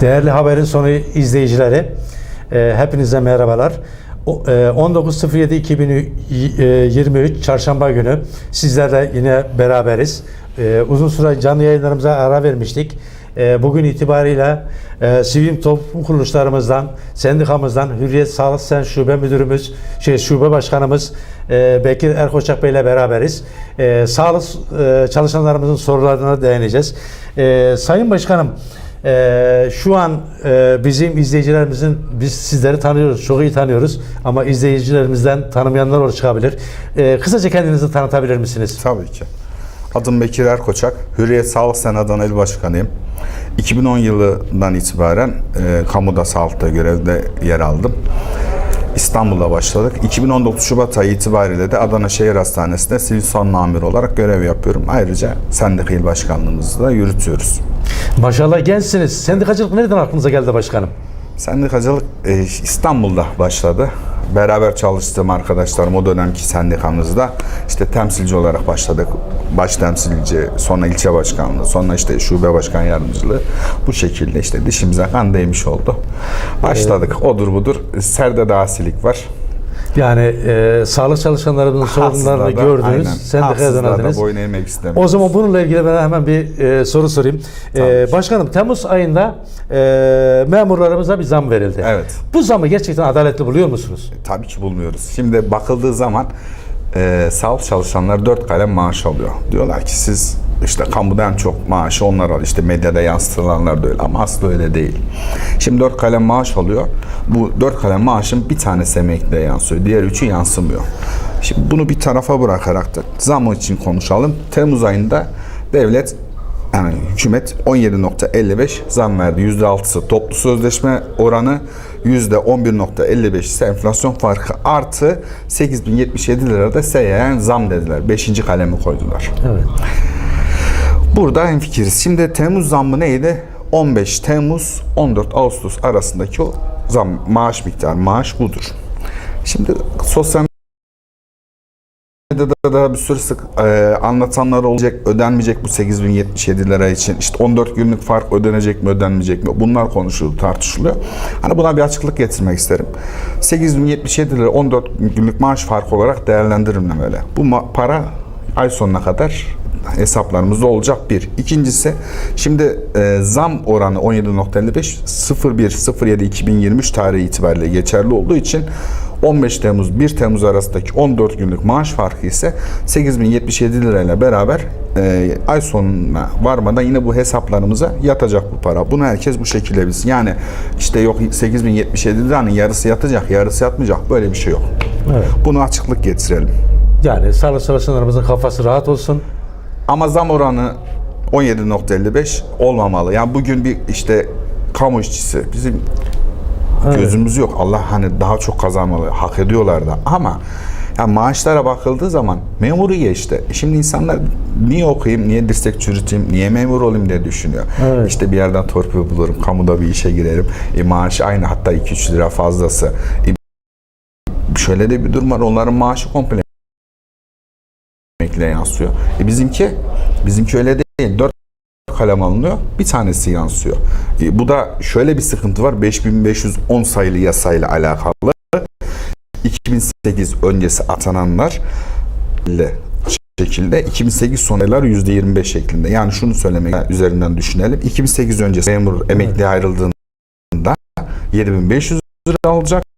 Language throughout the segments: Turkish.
Değerli haberin sonu izleyicileri, e, hepinize merhabalar. O- e, 19.07.2023 Çarşamba günü sizlerle yine beraberiz. E, Uzun süre canlı yayınlarımıza ara vermiştik. Bugün itibariyle e, sivil toplum kuruluşlarımızdan, sendikamızdan, Hürriyet Sağlık Sen Şube Müdürümüz, şey Şube Başkanımız Bekir Erkoçak Bey ile beraberiz. Sağlık çalışanlarımızın sorularına değineceğiz. Sayın Başkanım, ee, şu an e, bizim izleyicilerimizin biz sizleri tanıyoruz, çok iyi tanıyoruz ama izleyicilerimizden tanımayanlar olur çıkabilir. Ee, kısaca kendinizi tanıtabilir misiniz? Tabii ki. Adım Bekir Erkoçak. Hürriyet Sağlık Senad'ın il başkanıyım. 2010 yılından itibaren e, kamuda sağlıkta görevde yer aldım. İstanbul'da başladık. 2019 Şubat ayı itibariyle de Adana Şehir Hastanesi'nde sivil savunma amiri olarak görev yapıyorum. Ayrıca sendika il başkanlığımızı da yürütüyoruz. Maşallah gençsiniz. Sendikacılık nereden aklınıza geldi başkanım? Sendikacılık e, İstanbul'da başladı. Beraber çalıştığım arkadaşlarım o dönemki sendikamızda işte temsilci olarak başladık. Baş temsilci, sonra ilçe başkanlığı, sonra işte şube başkan yardımcılığı. Bu şekilde işte dişimize kan değmiş oldu. Başladık. Odur budur. Serde asilik var. Yani e, sağlık çalışanlarımızın sorunlarını gördünüz, sendikaya dönediniz. boyun eğmek istemiyorum. O zaman bununla ilgili ben hemen bir e, soru sorayım. E, başkanım Temmuz ayında e, memurlarımıza bir zam verildi. Evet. Bu zamı gerçekten adaletli buluyor musunuz? Tabii ki bulmuyoruz. Şimdi bakıldığı zaman e, sağlık çalışanlar dört kalem maaş alıyor. Diyorlar ki siz işte kamuda en çok maaşı onlar alıyor. İşte medyada yansıtılanlar da öyle ama aslında öyle değil. Şimdi dört kalem maaş alıyor. Bu dört kalem maaşın bir tanesi emekliye yansıyor. Diğer üçü yansımıyor. Şimdi bunu bir tarafa bırakarak da zam için konuşalım. Temmuz ayında devlet yani hükümet 17.55 zam verdi. %6'sı toplu sözleşme oranı, %11.55 ise enflasyon farkı artı 8077 lira da seyyen zam dediler. 5. kalemi koydular. Evet. Burada hemfikiriz. Şimdi Temmuz zammı neydi? 15 Temmuz 14 Ağustos arasındaki o zam maaş miktarı maaş budur. Şimdi sosyal medyada da bir sürü sık e, anlatanlar olacak, ödenmeyecek bu 8077 lira için. İşte 14 günlük fark ödenecek mi, ödenmeyecek mi? Bunlar konuşuluyor, tartışılıyor. Hani buna bir açıklık getirmek isterim. 8077 lira 14 günlük maaş farkı olarak değerlendirilmemeli. Bu para ay sonuna kadar hesaplarımızda olacak bir. İkincisi şimdi e, zam oranı 17.55 01 07 2023 tarihi itibariyle geçerli olduğu için 15 Temmuz 1 Temmuz arasındaki 14 günlük maaş farkı ise 8077 lirayla beraber e, ay sonuna varmadan yine bu hesaplarımıza yatacak bu para. Bunu herkes bu şekilde bilsin. Yani işte yok 8077 liranın yarısı yatacak, yarısı yatmayacak. Böyle bir şey yok. Evet. Bunu açıklık getirelim. Yani sağlık çalışanlarımızın kafası rahat olsun. Ama zam oranı 17.55 olmamalı. Yani bugün bir işte kamu işçisi bizim gözümüz yok. Allah hani daha çok kazanmalı. Hak ediyorlar da. Ama ya maaşlara bakıldığı zaman memuru geçti. Şimdi insanlar niye okuyayım, niye dirsek çürüteyim, niye memur olayım diye düşünüyor. Evet. İşte bir yerden torpil bulurum, kamuda bir işe girerim. E, maaş aynı hatta 2-3 lira fazlası. E, şöyle de bir durum var. Onların maaşı komple emekliye yansıyor. E bizimki bizimki öyle değil. Dört kalem alınıyor. Bir tanesi yansıyor. E, bu da şöyle bir sıkıntı var. 5510 sayılı yasayla alakalı. 2008 öncesi atananlar şekilde 2008 sonralar %25 şeklinde. Yani şunu söylemek üzerinden düşünelim. 2008 öncesi memur emekliye ayrıldığında 7500 lira alacak.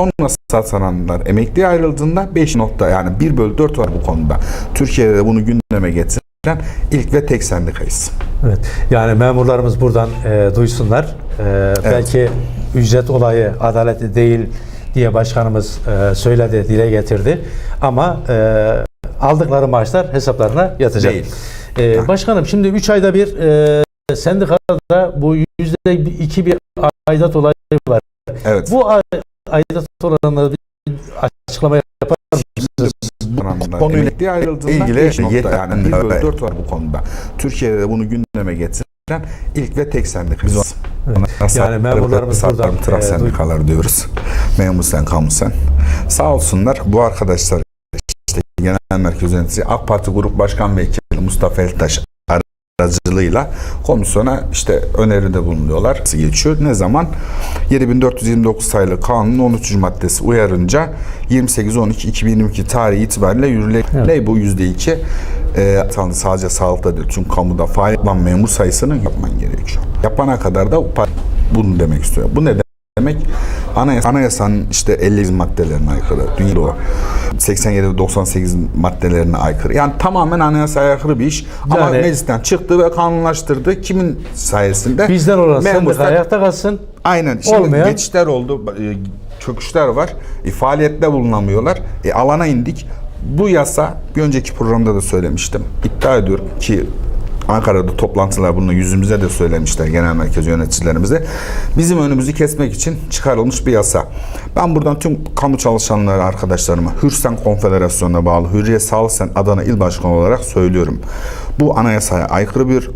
Sonra satananlar emekliye ayrıldığında 5 nokta yani 1 bölü 4 var bu konuda. Türkiye'de de bunu gündeme getiren ilk ve tek sendikayız. Evet. Yani memurlarımız buradan e, duysunlar. E, Belki ücret olayı adaletli değil diye başkanımız e, söyledi, dile getirdi. Ama e, aldıkları maaşlar hesaplarına yatacak. Değil. E, başkanım şimdi 3 ayda bir e, sendikada bu %2 bir aidat olayı var. Evet. Bu aidat oranını bir açıklama yapar mısınız? Bu konuyla ayrıldığında ilgili nokta yani 1 bölü 4 var bu konuda. Türkiye'de de bunu gündeme getiren ilk ve tek sendikayız. Evet. Yani memurlarımız buradan, Tırak e, sendikalar diyoruz. Memur sen, kamu sen. Sağ olsunlar bu arkadaşlar işte genel merkez yöneticisi AK Parti Grup Başkan Vekili Mustafa Eltaş aracılığıyla komisyona işte öneride bulunuyorlar. Geçiyor. Ne zaman? 7429 sayılı kanunun 13. maddesi uyarınca 28-12-2022 tarihi itibariyle yürürlüğe bu %2 e, tanrı sadece sağlıkta değil tüm kamuda faal olan memur sayısını yapman gerekiyor. Yapana kadar da bunu demek istiyor. Bu ne demek? Anayasa, anayasanın işte 50 maddelerine aykırı. Dünya o 87 ve 98 maddelerine aykırı. Yani tamamen anayasaya aykırı bir iş. Ama Yani- meclisten çıktı ve kanunlaştırdı. Kimin sayesinde? Bizden olan sendika ayakta kalsın. Aynen. Şimdi Olmayan- geçişler oldu, e, çöküşler var. E, faaliyette bulunamıyorlar. E, alana indik. Bu yasa bir önceki programda da söylemiştim. İddia ediyorum ki Ankara'da toplantılar bunu yüzümüze de söylemişler genel merkez yöneticilerimize. Bizim önümüzü kesmek için çıkarılmış bir yasa. Ben buradan tüm kamu çalışanları arkadaşlarıma Hürsen Konfederasyonu'na bağlı Hürriyet Sağlıksen Adana İl Başkanı olarak söylüyorum. Bu anayasaya aykırı bir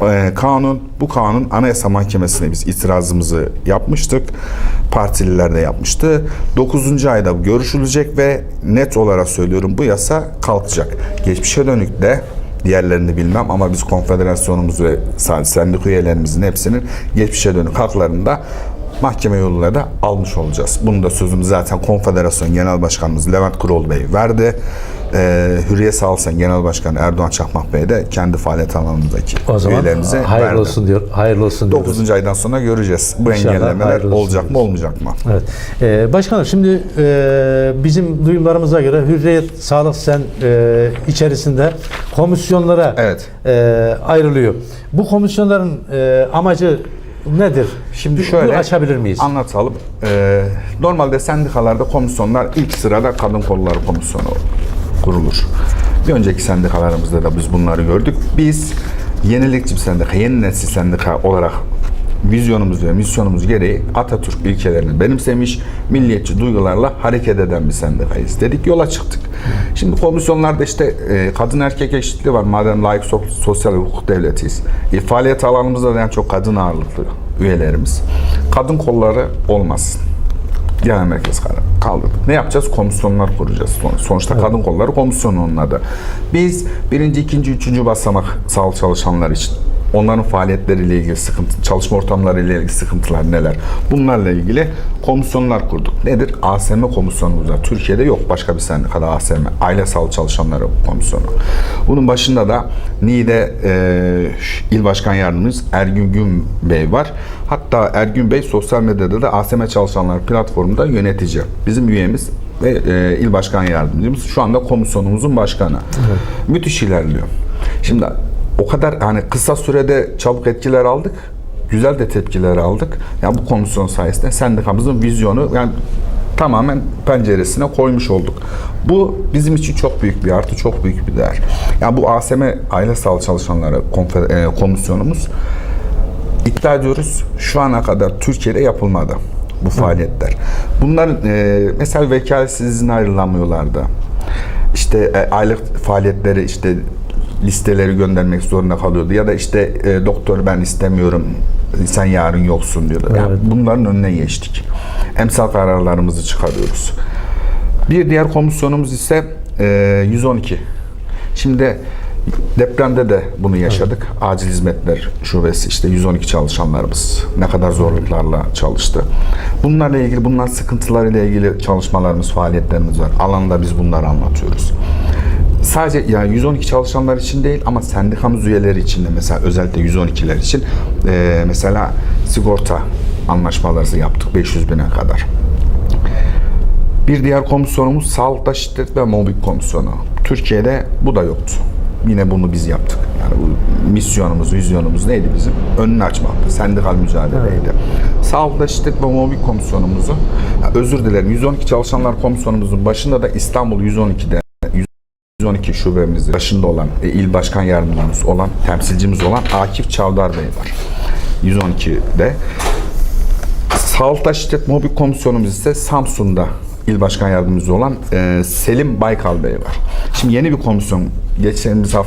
e, kanun, bu kanun Anayasa Mahkemesi'ne biz itirazımızı yapmıştık. Partililer de yapmıştı. 9. ayda görüşülecek ve net olarak söylüyorum bu yasa kalkacak. Geçmişe dönük de diğerlerini bilmem ama biz konfederasyonumuz ve sendika üyelerimizin hepsinin geçmişe dönük haklarını mahkeme yoluyla da almış olacağız. Bunu da sözümü zaten konfederasyon genel başkanımız Levent Kuroğlu Bey verdi. Ee, Hürriyet Sağlıksan Genel Başkanı Erdoğan Çakmak Bey de kendi faaliyet alanındaki O zaman üyelerimize hayırlı verdi. olsun diyor. Hayırlı olsun diyoruz. 9. aydan sonra göreceğiz. Bu İnşallah engellemeler olacak mı diyoruz. olmayacak mı? Evet. Ee, başkanım şimdi e, bizim duyumlarımıza göre Hürriyet Sağlık Sen e, içerisinde komisyonlara Evet. e, ayrılıyor. Bu komisyonların e, amacı nedir? Şimdi şöyle açabilir miyiz? Anlatalım. Ee, normalde sendikalarda komisyonlar ilk sırada kadın kolları komisyonu kurulur. Bir önceki sendikalarımızda da biz bunları gördük. Biz yenilikçi bir sendika, yeni nesil sendika olarak vizyonumuz ve misyonumuz gereği Atatürk ilkelerini benimsemiş, milliyetçi duygularla hareket eden bir sendikayız. Dedik yola çıktık. Şimdi komisyonlarda işte e, kadın erkek eşitliği var. Madem layık so- sosyal hukuk devletiyiz. E, faaliyet alanımızda da en çok kadın ağırlıklı üyelerimiz. Kadın kolları olmaz. Genel merkez kararı kaldırdı. Ne yapacağız? Komisyonlar kuracağız. Son- Sonuçta kadın kolları komisyonu onun adı. Biz birinci, ikinci, üçüncü basamak sağlık çalışanlar için onların faaliyetleriyle ilgili sıkıntı, çalışma ortamlarıyla ilgili sıkıntılar neler? Bunlarla ilgili komisyonlar kurduk. Nedir? ASM komisyonumuz var. Türkiye'de yok başka bir sendikada ASM. Aile Sağlık Çalışanları Komisyonu. Bunun başında da NİDE e, İl Başkan Yardımcımız Ergün Gün Bey var. Hatta Ergün Bey sosyal medyada da ASM Çalışanlar platformunda yönetici. Bizim üyemiz ve e, il başkan yardımcımız şu anda komisyonumuzun başkanı. Müthiş ilerliyor. Şimdi o kadar hani kısa sürede çabuk etkiler aldık. Güzel de tepkiler aldık. Yani bu komisyon sayesinde sendikamızın vizyonu yani tamamen penceresine koymuş olduk. Bu bizim için çok büyük bir artı, çok büyük bir değer. Yani bu ASM Aile Sağlık Çalışanları e, Komisyonumuz iddia ediyoruz şu ana kadar Türkiye'de yapılmadı bu faaliyetler. Bunların e, mesela vekaletsiz izin ayrılamıyorlardı. İşte e, aylık faaliyetleri işte listeleri göndermek zorunda kalıyordu ya da işte e, doktor ben istemiyorum sen yarın yoksun diyordu. Yani Evet. bunların önüne geçtik. Emsal kararlarımızı çıkarıyoruz. Bir diğer komisyonumuz ise e, 112. Şimdi depremde de bunu yaşadık. Acil Hizmetler Şubesi işte 112 çalışanlarımız ne kadar zorluklarla çalıştı. Bunlarla ilgili, bunların sıkıntılarıyla ilgili çalışmalarımız, faaliyetlerimiz var. Alanda biz bunları anlatıyoruz. Sadece yani 112 çalışanlar için değil ama sendikamız üyeleri için de mesela özellikle 112'ler için e, mesela sigorta anlaşmaları yaptık 500 bine kadar. Bir diğer komisyonumuz sağlıkta şiddet ve mobbing komisyonu. Türkiye'de bu da yoktu. Yine bunu biz yaptık. Yani bu misyonumuz, vizyonumuz neydi bizim? Önünü açmaktı. Sendikal mücadeleydi. Sağlıkta şiddet ve mobbing komisyonumuzu, özür dilerim 112 çalışanlar komisyonumuzun başında da İstanbul 112'de 112 şubemizin başında olan, e, il başkan yardımcımız olan, temsilcimiz olan Akif Çavdar Bey var. 112'de. Sağlıkta Şiddet Mobbing Komisyonumuz ise Samsun'da il başkan yardımcısı olan e, Selim Baykal Bey var. Şimdi yeni bir komisyon geçtiğimiz hafta